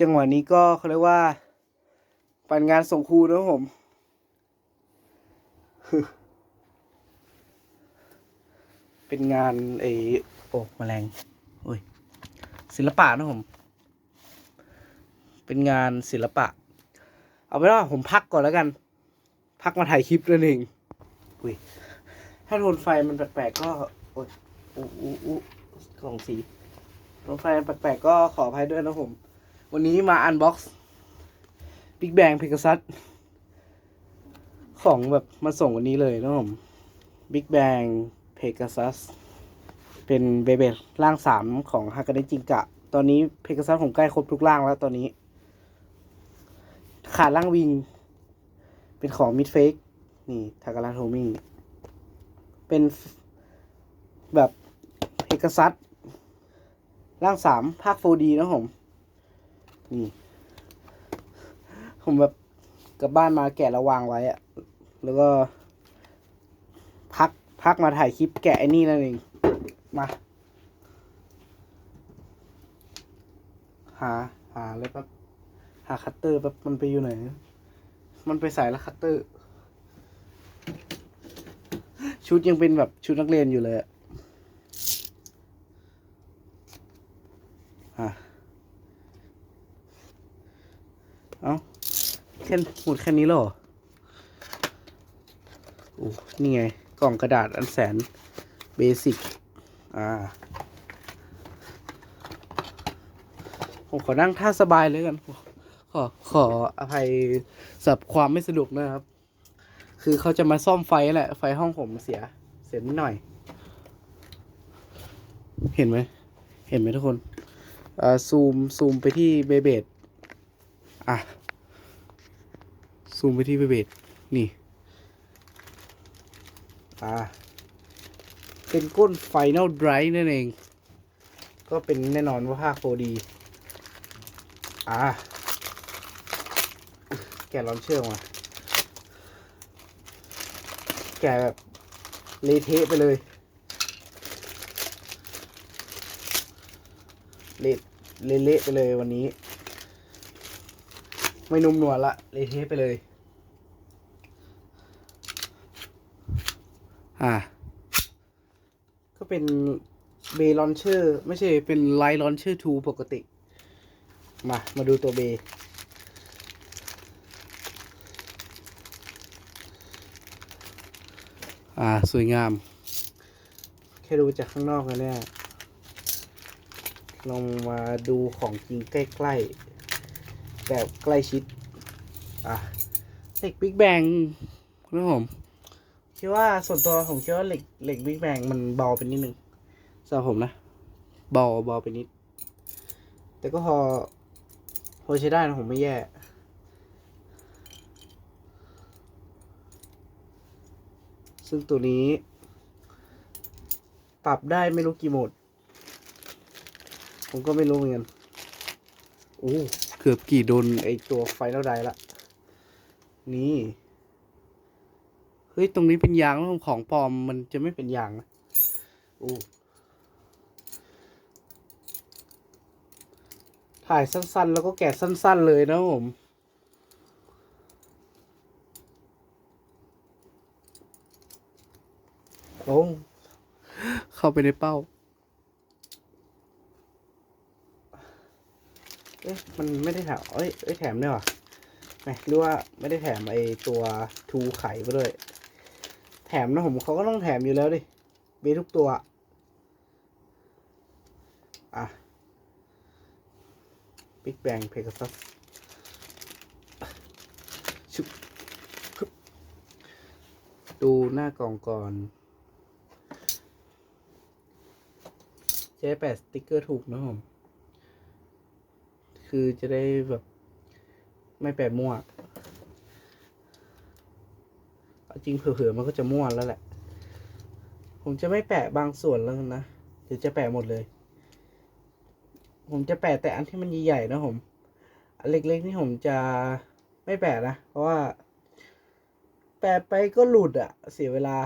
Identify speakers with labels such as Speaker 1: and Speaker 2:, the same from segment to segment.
Speaker 1: จังหวะนี้ก็เขาเรียกว่า ปันงานส่งครูนะผมเป็นงานไอโอ้แมลงโอ้ยศิลปะนะผม เป็นงานศิลปะ เอาเป็นว่าผมพักก่อนแล้วกัน พักมาถ่ายคลิปนั่นเองอุ้ยถ้าโทนไฟมันแปลกๆก็โอ้ยอู้อู้อู้กล่องสีโทนไฟมันแปลกๆก็ขออภัยด้วยนะผม วันนี้มาอันบ็อกซ์ Big Bang Pegasus ของแบบมาส่งวันนี้เลยนะผม Big Bang Pegasus เป็นเบเบร่างสามของฮากาเนจิงกะ ตอนนี้เพกซัสผมใกล้ครบทุกร่างแล้วตอนนี้ ขาดร่างวิง เป็นของมิดเฟกนี่ทากา a าโทมิเป็นแบบเพกซัสร่างสามภาค 4D นะผม นี่ ผมแบบกลับบ้านมาแกะแล้วางไว้อะแล้วก็ พักพักมาถ่ายคลิปแกะไอ้นี่นั่นเอง มา หา หาเลยแป๊บหาคัตเตอร์แป๊บมันไปอยู่ไหน มันไปใส่แล้วคัตเตอร์ ชุดยังเป็นแบบชุดนักเรียนอยู่เลยอะ เอา แค่หมดแค่นี้หรอโอ้นี่ไง กล่องกระดาษอันแสนเบสิก อ่า ผมขอนั่งท่าสบายเลยกัน ขอ ขออภัยสำหรับความไม่สะดวกนะครับ คือเขาจะมาซ่อมไฟแหละ ไฟห้องผมเสีย เสียนิดหน่อย เห็นไหม เห็นไหมทุกคน อ่า ซูม ซูมไปที่เบเบดอะ ซูมไปที่เบดนี่อ่าเป็นก้น Final Drive นั่นเอง ก็เป็นแน่นอนว่าภาค 4D อ่าแกะลอนเชื่อมา แกะแบบเลเทะไปเลยเละเละไปเลยวันนี้ ไม่นุ่มนวลละเละเทะไปเลย อ่า ก็เป็นเบลอนเชอร์ไม่ใช่เป็นไลท์ลอนเชอร์ทูปกติ มา มาดูตัวเบอ่า สวยงาม แค่ดูจากข้างนอกแล้วเนี่ยลองมาดูของจริงใกล้ๆแบบใกล้ชิด อะเหล็กบิ๊กแบงนะผม คิดว่าส่วนตัวผมคิดว่าเหล็กเหล็กบิ๊กแบงมันเบาไปนิดนึงสำหรับผมนะ เบาเบาไปนิด แต่ก็พอพอใช้ได้นะผมไม่แย่ซึ่งตัวนี้ ปรับได้ไม่รู้กี่โหมด ผมก็ไม่รู้เหมือนกันโอ้เกือบกี่โดนไอตัวไฟแล้วได้ละ นี่ ฮ้ย ตรงนี้เป็นยางแล้วของปลอมมันจะไม่เป็นยางนะโอ้ถ่ายสั้นๆ แล้วก็แกะสั้น ๆ เลยนะผมโอ้เข้าไปในเป้า เอ๊ะ มันไม่ได้แถมเอ้ย เอ้ย แถมด้วยวะไม่หรือว่าไม่ได้แถมไอตัวทูไข่มาด้วย แถมนะผมเขาก็ต้องแถมอยู่แล้วดิเบทุกตัว อะ Big Bang Pegasus ชุบดูหน้ากล่องก่อนใช้แปะสติ๊กเกอร์ถูกนะผม คือจะได้แบบ ไม่แปะมั่วเอา จริงเผื่อๆมันก็จะม่วแล้วแหละ ผมจะไม่แปะบางส่วนแล้วนะเดี๋ยวจะแปะหมดเลย ผมจะแปะแต่อันที่มันใหญ่ๆนะผมอันเล็กๆนี่ผมจะไม่แปะนะ เพราะว่า แปะไปก็หลุดอะเสียเวลา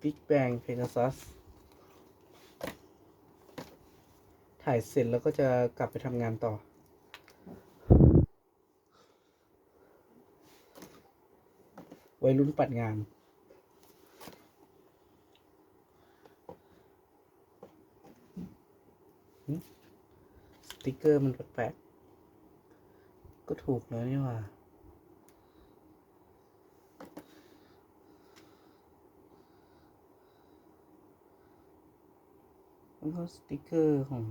Speaker 1: Big Bang Pegasus ถ่ายเสร็จแล้วก็จะกลับไปทำงานต่อ วัยรุ่นปัดงาน สติกเกอร์มันแปลกๆก็ถูกแล้วนี่หว่าแล้วก็สติกเกอร์ของ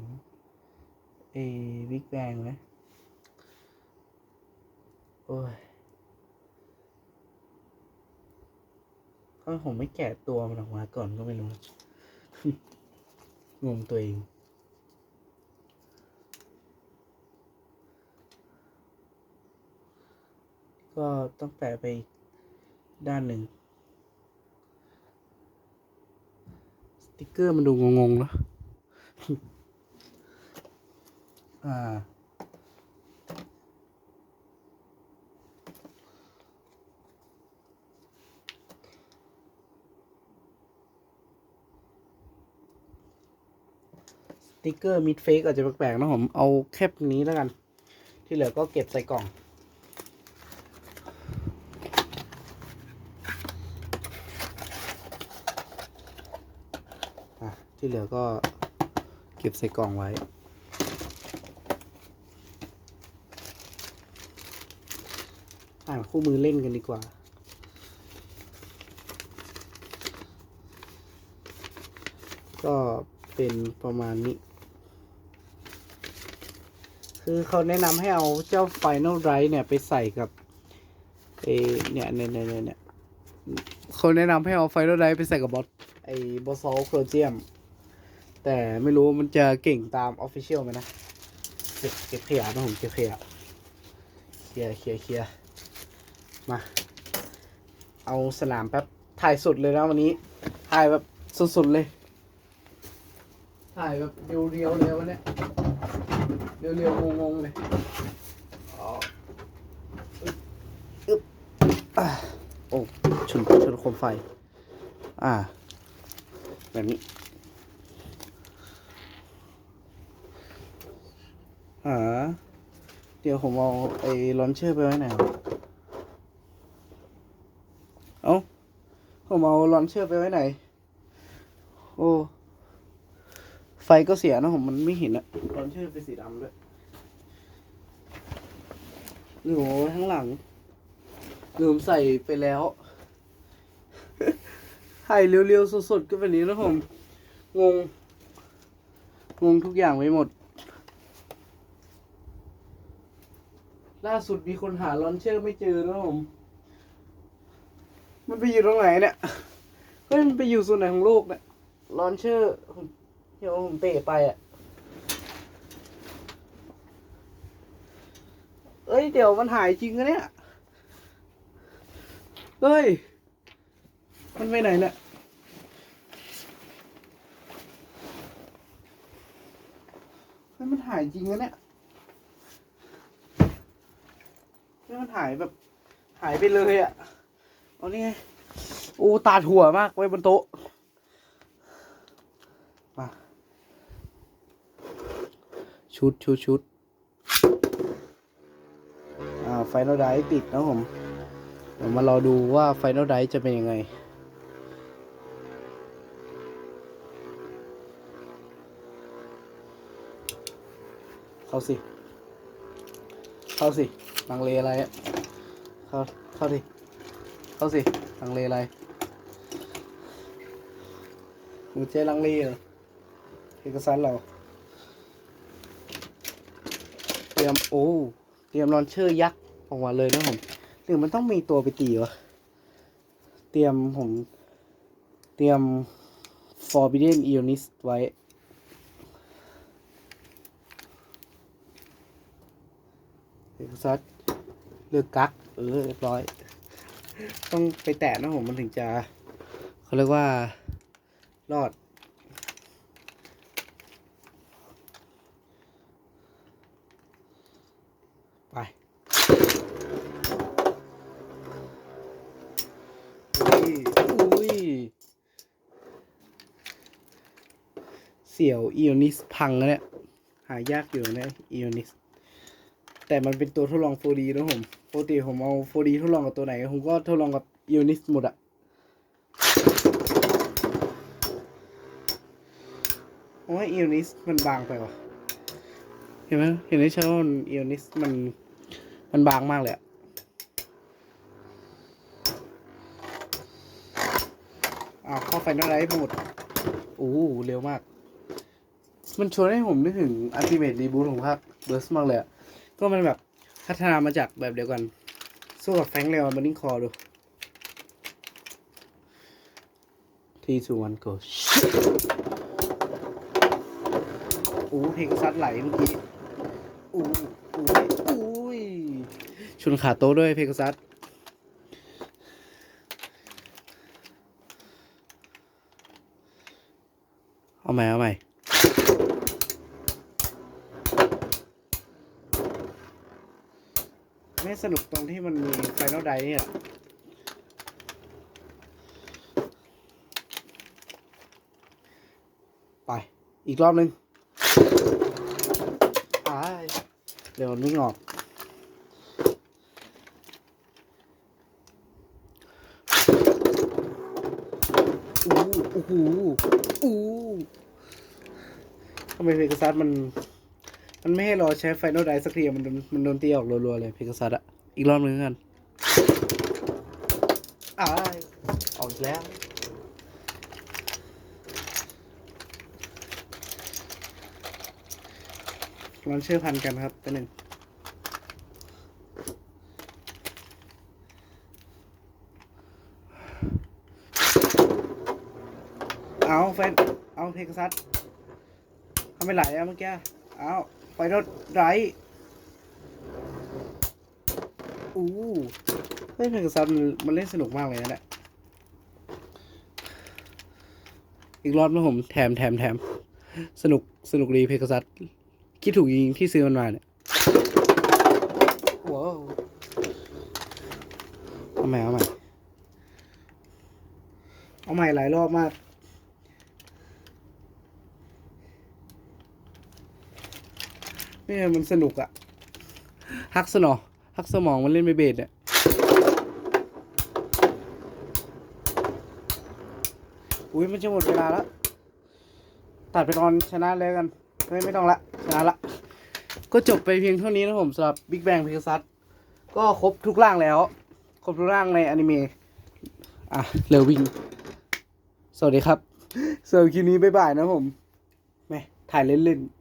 Speaker 1: เอบิ๊กแบงไหมโอ้ย ทำไมผมไม่แกะตัวมันออกมาก่อนก็ไม่รู้งงตัวเองก็ต้องแปะไปอีกด้านหนึ่ง สติกเกอร์มันดูงงๆเนอะอ่า ติ๊กเกอร์มิดเฟกอาจจะแปลกๆนะผมเอาแค่นี้แล้วกัน ที่เหลือก็เก็บใส่กล่องอที่เหลือก็เก็บใส่กล่องไว้อ่านคู่มือเล่นกันดีกว่าก็เป็นประมาณนี้ คือเขาแนะนำให้เอาเจ้า Final Right เนี่ยไปใส่กับเอเนี่ยเนี่ยเนี่ยเนี่ยเนี่ยเขาแนะนำให้เอา Final Right ไปใส่กับบอสไอ้บอสโซโครเจียม แต่ไม่รู้มันจะเก่งตาม Official ไหมนะ เก็บเก็บขยะนะผมเก็บขยะเคลียร์เคลียร์เคลียร์มา เอาสนามแป๊บถ่ายสุดเลยนะวันนี้ถ่ายแบบสุดๆเลย ถ่ายแบบเรียวๆเลยวันเนี้ย เรียวๆงงๆเลยอ๋ออึ๊บอึ๊บอะโอ้ชนชนโคมไฟ อ่า แบบนี้หาเดี๋ยวผมเอาไอ้ลอนเชอร์ไปไว้ไหนเอ้า ผมเอาลอนเชอร์ไปไว้ไหน โอ้ ฟก็เสียนะผมมันไม่เห็นอะลอนเชอร์เป็นสีดำด้วยหนูข้างหลังลืมใส่ไปแล้วถ่ายเร็วๆสดๆก็แบบนี้นะผม งง งงทุกอย่างไปหมด ล่าสุดมีคนหาลอนเชอร์ไม่เจอนะผม มันไปอยู่ตรงไหนเนี่ย เฮ้ยมันไปอยู่ส่วนไหนของโลกเนี่ยลอนเชอร์ ผมเดี๋ยวผมเตะไปอะ เอ้ย เดี๋ยวมันหายจริงนะเนี่ยเฮ้ย มันไปไหนเนี่ยเฮ้ยมันหายจริงนะเนี่ยนี่มันหายแบบ หายไปเลยอะ่ะเอานี่ไงอ้ตาถั่วมากไว้บนโต๊ะ มา ชุดชุดชุดอ่าไฟนอลไดติดนะผมเดี๋ยวมารอดูว่าไฟนอลไดจะเป็นยังไงเข้าสิ เข้าสิลังเลอะไรอะเข้า เข้าดิ เข้าสิลังเลอะไรหัวใจลังเลเหรอเอกสารเรา เต รียมโอ้เตรียมลอนเชอร์ยักษ์ออกมาเลยนะผมหรือมันต้องมีตัวไปตีวะเตรียมผมเตรียม Forbidden Ionist ไว้ เอกซัสเลือกกักเออเรียบร้อย ต้องไปแตะนะผมมันถึงจะ เขาเรียกว่า รอด ไปอุ้ยเสี่ยวอีโอนิสพังแล้วเนี่ย หายากอยู่นะอีโอนิสแต่มันเป็นตัวทดลอง 4D นะผมปกติผมเอา 4D ทดลองกับตัวไหน ผมก็ทดลองกับอีโอนิสหมดอะโอ้ยอีโอนิสมันบางไปวะเห็นไหมเห็นได้ชัดว่อีโอนิสมัน มันบางมากเลยอะอ้าวเข้าไฟนอลไลท์หมดโอ้โหเร็วมาก มันชวนให้ผมนึกถึงอัลติเม e รีบูทของภาคเบิร์สมากเลยอะก็มันแบบพัฒนามาจากแบบเดียวกัน สู้กับแฟงค์เลวมันนิ่งคอดู ทีสูวันโกชโอ้เพลงซัดไหลเมื่อกี้อู้อู้อุ้ย ชนขาโต๊ะด้วยเพลงซัดเอาใหม่ เอาใหม่ไม่สนุกตรงที่มันมีไฟนอลไดเนี่ยไป อีกรอบหนึ่งไปเดี๋ยวมันวิ่งออก อู้โอ้โหอู้ทำไมเพกซัสมัน มันไม่ให้รอใช้ไฟนอลไดสักทีอะมันโดนมันโดนตีออกรัวๆเลยเพกซัสอะอีกรอบหนึงกันอ้ายออกอีกแล้วมันเชื่อพันกันครับตัวหนึ่ง เอาไฟนเอาเพกซัสทำไม่ไหลอะเมื่อกี้เอาไฟรถไรอู้เฮ้ยเพกซัสมันเล่นสนุกมากเลยนะเนี่ยอีกรอบนะผมแถมแถมแถมสนุกสนุกดีเพกซัสคิดถูกจริงที่ซื้อมันมาเนี่ยว้าวเอาใหม่เอาใหม่เอาใหม่หลายรอบมาก เนี่ยมันสนุกอะฮักสนอฮักสมองมันเล่นไม่เบสเนี่ยอุ้ยมันจะหมดเวลาแล้ว ตัดไปตอนชนะเลยกัน ไม่ไม่ต้องละ ชนะละ ก็จบไปเพียงเท่านี้นะผมสำหรับ Big Bang พิกซัสก็ครบทุกร่างแล้ว ครบทุกร่างในอนิเมะอะเร็ววิ่งสวัสดีครับสำหรับคลิปนี้บ๊ายบายนะผมแม่ถ่ายเล่นๆ